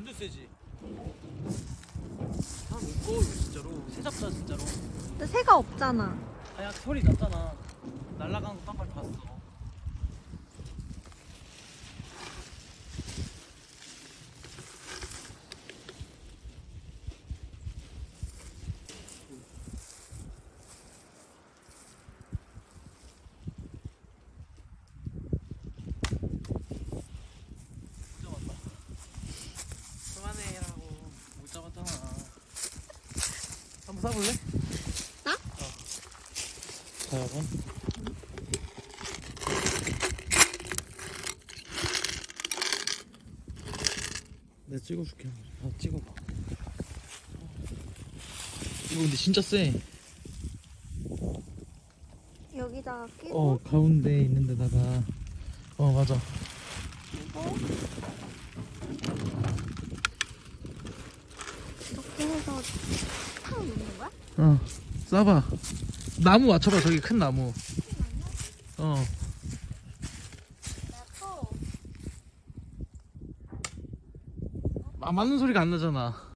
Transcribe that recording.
완전 세지. 사람 무거워 이거 진짜로. 새 잡자 진짜로. 근데 새가 없잖아. 아야 소리 났잖아. 날라가는 거 깜빡 봤어. 못 잡았다. 그만해라고 못 잡았잖아. 한번 쏴볼래? 나? 어. 자여분 내가 찍어줄게. 아 찍어봐. 이거 근데 진짜 세 여기다가 끼고? 어 가운데 있는 데다가. 어 맞아. 이렇 게 해서 탁 놓는 거야? 어 쏴봐. 나무 맞춰봐 저기 큰 나무. 어. 아, 맞는 소리가 안 나잖아